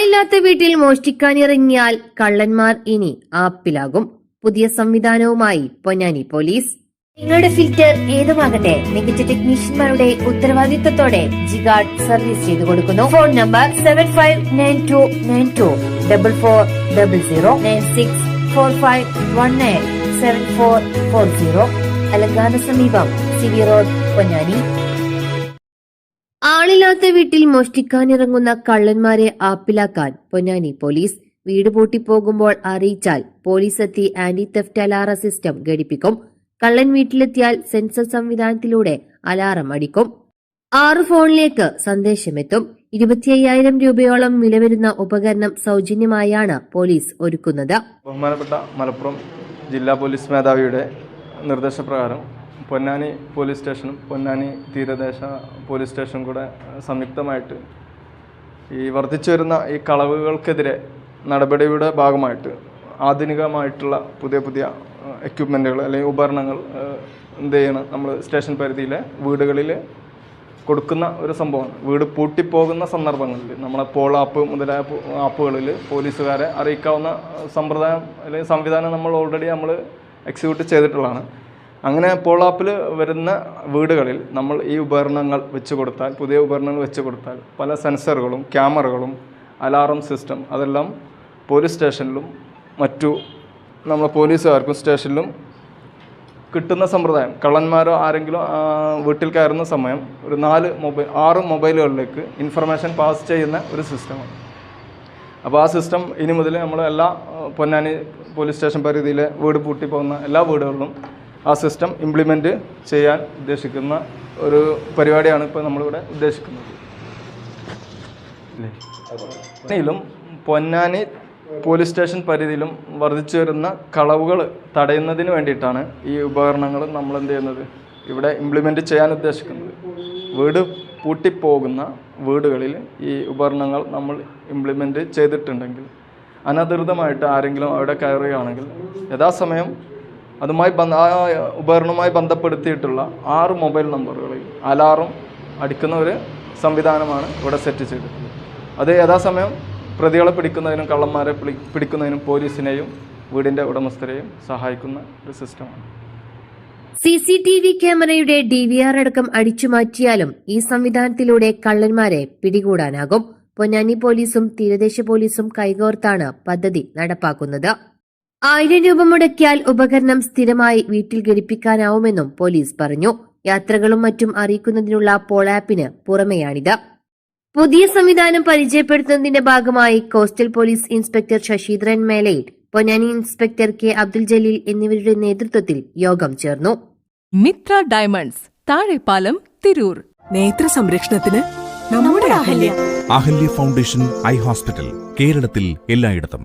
ആളില്ലാത്ത വീട്ടിൽ മോഷ്ടിക്കാനിറങ്ങിയാൽ കള്ളന്മാർ ഇനി ആപ്പിലാകും. പുതിയ സംവിധാനവുമായി പൊന്നാനി പോലീസ്. നിങ്ങളുടെ ഫിൽറ്റർ ഏതുമാകട്ടെ മികച്ച ടെക്നീഷ്യന്മാരുടെ ഉത്തരവാദിത്തത്തോടെ ജിഗാർഡ് സർവീസ് ചെയ്തു കൊടുക്കുന്നു. Phone number seven five nine two nine two double four double zero nine six four five one nine seven four four zero അലങ്കാന സമീപം സിവി റോഡ് പൊന്നാനി. ആളില്ലാത്ത വീട്ടിൽ മോഷ്ടിക്കാനിറങ്ങുന്ന കള്ളന്മാരെ ആപ്പിലാക്കാൻ പൊന്നാനി പോലീസ്. വീട് പൂട്ടിപ്പോകുമ്പോൾ അറിയിച്ചാൽ പോലീസ് എത്തി ആന്റി തെഫ്റ്റ് അലാറ സിസ്റ്റം ഘടിപ്പിക്കും. കള്ളൻ വീട്ടിലെത്തിയാൽ സെൻസർ സംവിധാനത്തിലൂടെ അലാറം അടിക്കും. ആറ് ഫോണിലേക്ക് സന്ദേശമെത്തും. ഇരുപത്തിയ്യായിരം രൂപയോളം വില വരുന്ന ഉപകരണം സൗജന്യമായാണ് പോലീസ് ഒരുക്കുന്നത്. ബഹുമാനപ്പെട്ട മലപ്പുറം ജില്ലാ പോലീസ് മേധാവിയുടെ നിർദ്ദേശപ്രകാരം പൊന്നാനി പോലീസ് സ്റ്റേഷനും പൊന്നാനി തീരദേശ പോലീസ് സ്റ്റേഷനും കൂടെ സംയുക്തമായിട്ട് ഈ വർദ്ധിച്ചു വരുന്ന ഈ കളവുകൾക്കെതിരെ നടപടിയുടെ ഭാഗമായിട്ട് ആധുനികമായിട്ടുള്ള പുതിയ പുതിയ എക്യുപ്മെന്റുകൾ അല്ലെങ്കിൽ ഉപകരണങ്ങൾ എന്ത് ചെയ്യണം നമ്മൾ സ്റ്റേഷൻ പരിധിയിലെ വീടുകളിൽ കൊടുക്കുന്ന ഒരു സംഭവമാണ്. വീട് പൂട്ടിപ്പോകുന്ന സന്ദർഭങ്ങളിൽ നമ്മളെ പോൾ ആപ്പ് മുതലായ ആപ്പുകളിൽ പോലീസുകാരെ അറിയിക്കാവുന്ന സമ്പ്രദായം അല്ലെങ്കിൽ സംവിധാനം നമ്മൾ ഓൾറെഡി നമ്മൾ എക്സിക്യൂട്ട് ചെയ്തിട്ടുള്ളതാണ്. അങ്ങനെ പോളാപ്പിൽ വരുന്ന വീടുകളിൽ നമ്മൾ ഈ ഉപകരണങ്ങൾ വെച്ച് കൊടുത്താൽ പുതിയ ഉപകരണങ്ങൾ വെച്ച് കൊടുത്താൽ പല സെൻസറുകളും ക്യാമറകളും അലാറം സിസ്റ്റം അതെല്ലാം പോലീസ് സ്റ്റേഷനിലും മറ്റു നമ്മളെ പോലീസുകാർക്കും സ്റ്റേഷനിലും കിട്ടുന്ന സമ്പ്രദായം. കള്ളന്മാരോ ആരെങ്കിലും വീട്ടിൽ കയറുന്ന സമയം ഒരു നാല് മൊബൈൽ ആറ് മൊബൈലുകളിലേക്ക് ഇൻഫർമേഷൻ പാസ് ചെയ്യുന്ന ഒരു സിസ്റ്റമാണ്. അപ്പോൾ ആ സിസ്റ്റം ഇനി മുതൽ നമ്മൾ എല്ലാ പൊന്നാനി പോലീസ് സ്റ്റേഷൻ പരിധിയിലെ വീട് പൂട്ടി പോകുന്ന എല്ലാ വീടുകളിലും ആ സിസ്റ്റം ഇംപ്ലിമെന്റ് ചെയ്യാൻ ഉദ്ദേശിക്കുന്ന ഒരു പരിപാടിയാണ് ഇപ്പോൾ നമ്മളിവിടെ ഉദ്ദേശിക്കുന്നത്. ിലും പൊന്നാനി പോലീസ് സ്റ്റേഷൻ പരിധിയിലും വർദ്ധിച്ചു വരുന്ന കളവുകൾ തടയുന്നതിന് വേണ്ടിയിട്ടാണ് ഈ ഉപകരണങ്ങൾ നമ്മൾ എന്ത് ചെയ്യുന്നത് ഇവിടെ ഇംപ്ലിമെന്റ് ചെയ്യാൻ ഉദ്ദേശിക്കുന്നത്. വീട് പൂട്ടിപ്പോകുന്ന വീടുകളിൽ ഈ ഉപകരണങ്ങൾ നമ്മൾ ഇംപ്ലിമെന്റ് ചെയ്തിട്ടുണ്ടെങ്കിൽ അനധികൃതമായിട്ട് ആരെങ്കിലും അവിടെ കയറുകയാണെങ്കിൽ യഥാസമയം അതുമായി ബന്ധ ആ ഉപകരണവുമായി ബന്ധപ്പെടുത്തിയിട്ടുള്ള ആറ് മൊബൈൽ നമ്പറുകളിൽ അലാറും അടിക്കുന്ന ഒരു സംവിധാനമാണ് ഇവിടെ സെറ്റ് ചെയ്തിട്ടുള്ളത്. അത് യഥാസമയം പ്രതികളെ പിടിക്കുന്നതിനും കള്ളന്മാരെ പിടി പിടിക്കുന്നതിനും പോലീസിനെയും വീടിന്റെ ഉടമസ്ഥരെയും സഹായിക്കുന്ന ഒരു സിസ്റ്റമാണ്. സി സി ടി വി ക്യാമറയുടെ ഡി വി ആർ അടക്കം അടിച്ചുമാറ്റിയാലും ഈ സംവിധാനത്തിലൂടെ കള്ളന്മാരെ പിടികൂടാനാകും. പൊന്നാനി പോലീസും തീരദേശ പോലീസും കൈകോർത്താണ് പദ്ധതി നടപ്പാക്കുന്നത്. ആയിരം രൂപ മുടക്കിയാൽ ഉപകരണം സ്ഥിരമായി വീട്ടിൽ ഘടിപ്പിക്കാനാവുമെന്നും പോലീസ് പറഞ്ഞു. യാത്രകളും മറ്റും അറിയിക്കുന്നതിനുള്ള പോൾ ആപ്പിന് പുറമെയാണിത്. പുതിയ സംവിധാനം പരിചയപ്പെടുത്തുന്നതിന്റെ ഭാഗമായി coastal police inspector Sasheendran Melayil Ponnani inspector K Abdul Jaleel എന്നിവരുടെ നേതൃത്വത്തിൽ യോഗം ചേർന്നു. മിത്ര ഡയമണ്ട്സ് താഴെപ്പാലം തിരൂർ. നേത്ര സംരക്ഷണത്തിന് നമ്മുടെ Ahalya. Ahalya foundation eye hospital കേരളത്തിൽ എല്ലായിടത്തും.